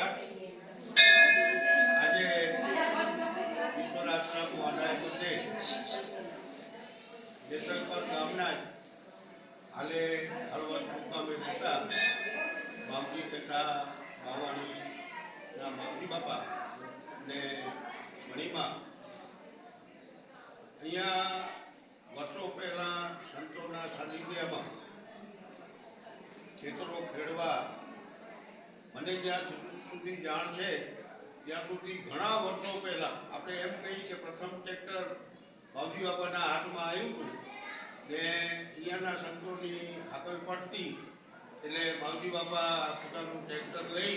આજે તથા બાવાણીના બાપજી બાપા ને મણિમા અહીંયા વર્ષો પહેલા સંતોના સાનિધ્યમાં ખેતરો ખેડવા, મને જ્યાં સુધી જાણ છે, ત્યાં સુધી ઘણા વર્ષો પહેલા આપણે એમ કહીએ કે પ્રથમ ટ્રેક્ટર ભાવજી બાપાના હાથમાં આવ્યું હતું. ને અહીંયાના સંતોની હાકલ પડતી એટલે ભાવજી બાપા પોતાનું ટ્રેક્ટર લઈ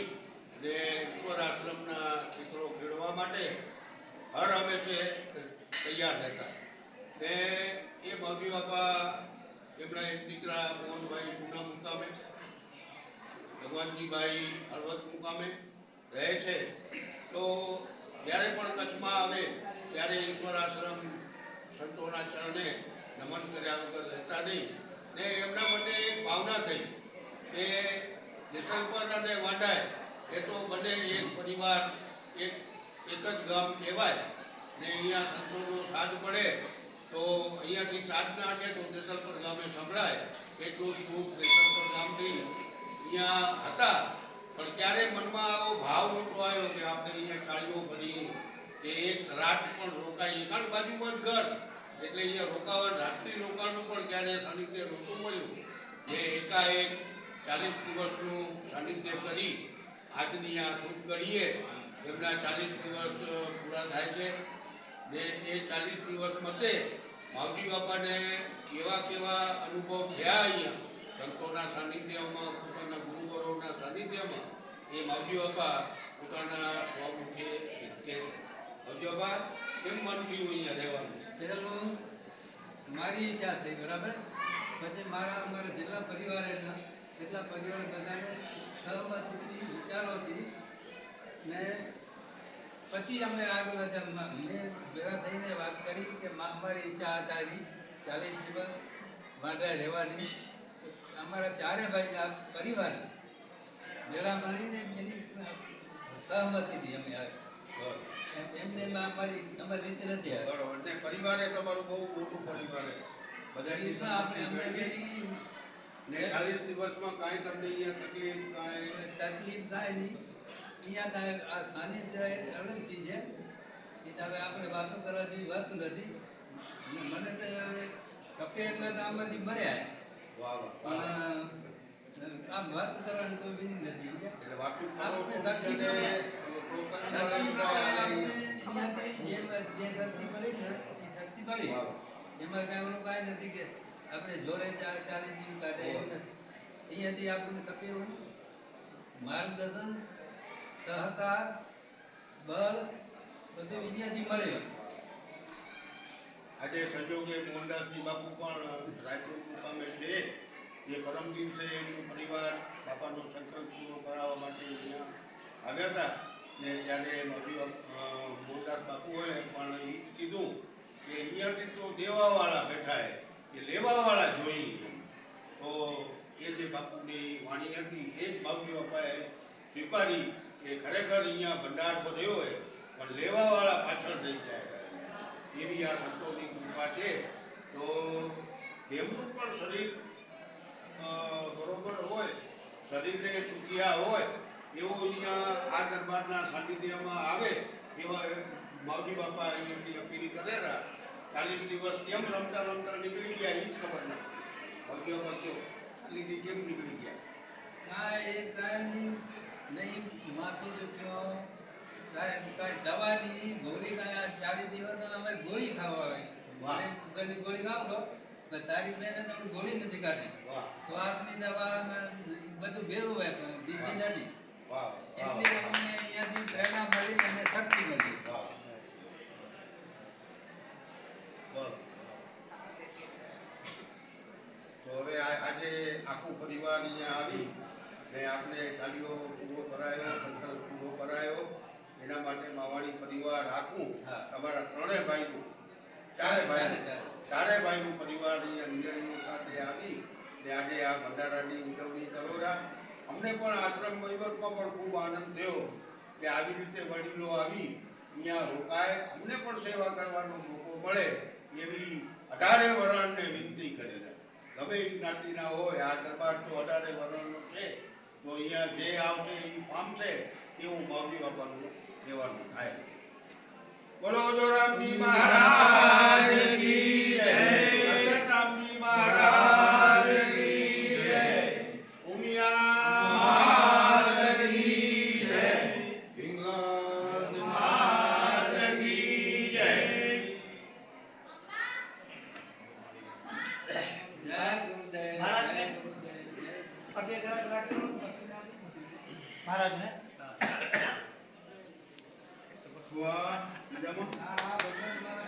ને ઈશ્વર આશ્રમના ખેતરો ખેડવા માટે હર હંમેશે તૈયાર રહેતા. ને એ ભાવજી બાપા, એમના એક દીકરા મોહનભાઈ ગુના મુકામે ભગવાનજીભાઈ હળવદ મુકામે રહે છે, તો જ્યારે પણ કચ્છમાં આવે, ત્યારે ઈશ્વર આશ્રમ સંતોના ચરણે નમન કર્યા વગર રહેતા નહીં. ને એમના માટે એક ભાવના થઈ કે જેસલપર અને વાંડાય એ તો બંને એક પરિવાર, એક એક જ ગામ કહેવાય. ને અહીંયા સંતોનો સાથ પડે, તો અહીંયાથી સાધના કે તો દેસલપર ગામે સંભળાય. એટલું જ દૂર દેસલપર ગામથી અહીંયા હતા. પણ ક્યારે મનમાં આવો ભાવ મોટો આવ્યો કે આપણે અહીંયા ચાળીઓ ભરી કે એક રાત પણ રોકાઈએ. કારણ બાજુમાં જ ઘર. એટલે અહીંયા રોકાવા, રાત્રિ રોકાવાનું પણ ક્યારે સાનિધ્ય નહોતું મળ્યું. જે એકાએક ચાલીસ દિવસનું સાનિધ્ય કરી આજની આ શુભ ઘડીએ એમના ચાલીસ દિવસ પૂરા થાય છે. ને એ ચાલીસ દિવસ મતે માવજી બાપાને કેવા કેવા અનુભવ થયા અહીંયા. સંતોના સાનિધ્યમાં પોતાના ગુરુવરોના સાનિધ્યમાં એ માવજી બાપા પોતાના સ્વમુખે કે માવજી બાપા, કેમ મન થયું અહીંયા રહેવાનું? પહેલું મારી ઈચ્છા થઈ બરાબર? પછી મારા અમારા જેટલા પરિવાર એટલા એટલા પરિવાર બધાને સહમતીથી, વિચારોથી ને પછી અમને આગળ વધ્યા મેં ભેગા થઈને વાત કરી કે મારી ઈચ્છા હતા ચાલીસ દિવસ માટે રહેવાની. અમારા ચારે ભાઈના પરિવાર ભેળા મળીને એની સહમતીથી અમે. એમ- એમને એમાં અમારી અમારી રીતે નથી બરોબર. ને પરિવારે તમારું બહુ મોટું પરિવાર. બધાની આપણે મેળવી. ને ચાલીસ દિવસમાં કાંઈ તમને અહીંયા તકલીફ કાંઈ? તકલીફ થાય નહીં. અહીંયા આ સાનિધ્ય અલગ ચીજ છે એ તમે આપણે વાતો કરવા જેવી વાત નથી. અને મને તો કપે એટલે તો આમાંથી મળ્યા પણ આમ વાત કરવાની કોઈ નથી જે શક્તિ મળી ને એ શક્તિ મળી એમાં કાંઈ ઓલું કાંઈ નથી કે આપણે જોરે ચાલી જીવ કાઢે એવું નથી. અહીંયાથી આપણને એવું માર્ગદર્શન સહકાર બળ બધું અહીંયાથી મળે. આજે સંજોગે મોહનદાસજી બાપુ પણ રાયપુર મુકામે છે. એ પરમ દિવસે એમનું પરિવાર, બાપાનો સંકલ્પ પૂરો કરાવવા માટે અહીંયા આવ્યા હતા. ને ત્યારે મજી મોહનદાસ બાપુએ પણ એ કીધું કે અહીંયાથી તો દેવાવાળા બેઠા એ લેવાવાળા જોઈએ તો એ જે બાપુની વાણી હતી, એ જ બાપુ બાપાએ સ્વીકારી કે ખરેખર અહીંયા ભંડાર ભર્યો હોય પણ લેવાવાળા પાછળ રહી જાય એવી આ સંતોની છે, તો તેમનું પણ શરીર બરોબર હોય, શરીરને સુખિયા હોય, એવો અહીંયા આ દરબારના સાનિધ્યમાં આવે, એવા માવજી બાપા અહીંયાથી અપીલ કરેલા. ચાલીસ દિવસ કેમ રમતા રમતા નીકળી ગયા એ જ ખબર ના બાપા કયો ચાલીથી કેમ નીકળી ગયા? કાંઈ એ કાંઈ નહીં માથું દુખ્યો, કાંઈ કાંઈ દવાની ગોળી કાંઈ ચાલીસ દિવસ અમે ગોળી ખાવા વાહ. આવે સુગરની ગોળી ખાવ તો પણ તારી બેને તમને ગોળી નથી કાઢી. વાહ. શ્વાસની દવા બધું ભેળું હોય પણ બીજી નથી. એટલે અમને અહીંયાથી પ્રેરણા મળી અને શક્તિ મળી. વાહ. તો હવે આજે આખું પરિવાર અહીંયા આવી ને આપણે ચાલ્યો પૂરો કરાયો સંકલ્પ પૂરો કરાયો. એના માટે માવાડી પરિવાર આખું. તમારા ત્રણેય ભાઈનું ચારે ભાઈ ચારે, ભાઈનું પરિવાર અહીંયા સાથે આવી ને આજે આ ભંડારાની ઉજવણી કરોરા અમને પણ આશ્રમ વહીવટમાં પણ ખૂબ આનંદ થયો કે આવી રીતે વડીલો આવી અહીંયા રોકાય. અમને પણ સેવા કરવાનો મોકો મળે એવી અઢારે વરણને વિનંતી કરી રહ્યા. ગમે એ જ્ઞાતિના હોય આ દરબાર તો અઢારે વરણનો છે તો અહીંયા જે આવશે એ પામશે એવું માવજી બાપાનું કહેવાનું થાય. બોલો જોરામજી મહારાજ! મહારાજને. ભગવાન મજામાં